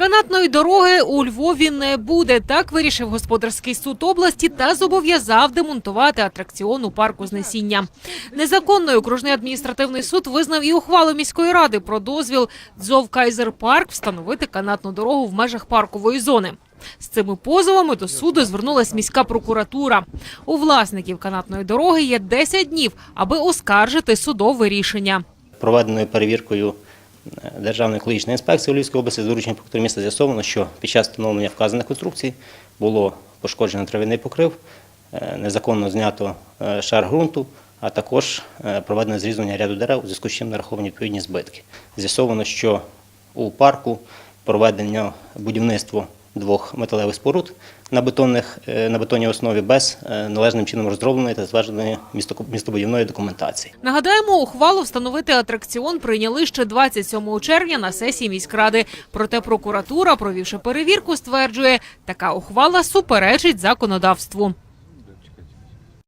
Канатної дороги у Львові не буде. Так вирішив господарський суд області та зобов'язав демонтувати атракціон у парку знесіння. Незаконною окружний адміністративний суд визнав і ухвалу міської ради про дозвіл Дзов Кайзер Парк встановити канатну дорогу в межах паркової зони. З цими позовами до суду звернулась міська прокуратура. У власників канатної дороги є 10 днів, аби оскаржити судове рішення. Проведеною перевіркою Державної екологічної інспекції Львівської області з дорученням прокурора міста з'ясовано, що під час встановлення вказаних конструкцій було пошкоджено трав'яний покрив, е, незаконно знято е, шар ґрунту, а також е, проведено зрізання ряду дерев, у зв'язку з чим нараховані відповідні збитки. З'ясовано, що у парку проведено будівництво двох металевих споруд на, бетонних, е, на бетонній основі без е, належним чином розробленої та місто- містобудівної документації. Нагадаємо, ухвалу встановити атракціон прийняли ще 27 червня на сесії міськради. Проте прокуратура, провівши перевірку, стверджує, така ухвала суперечить законодавству.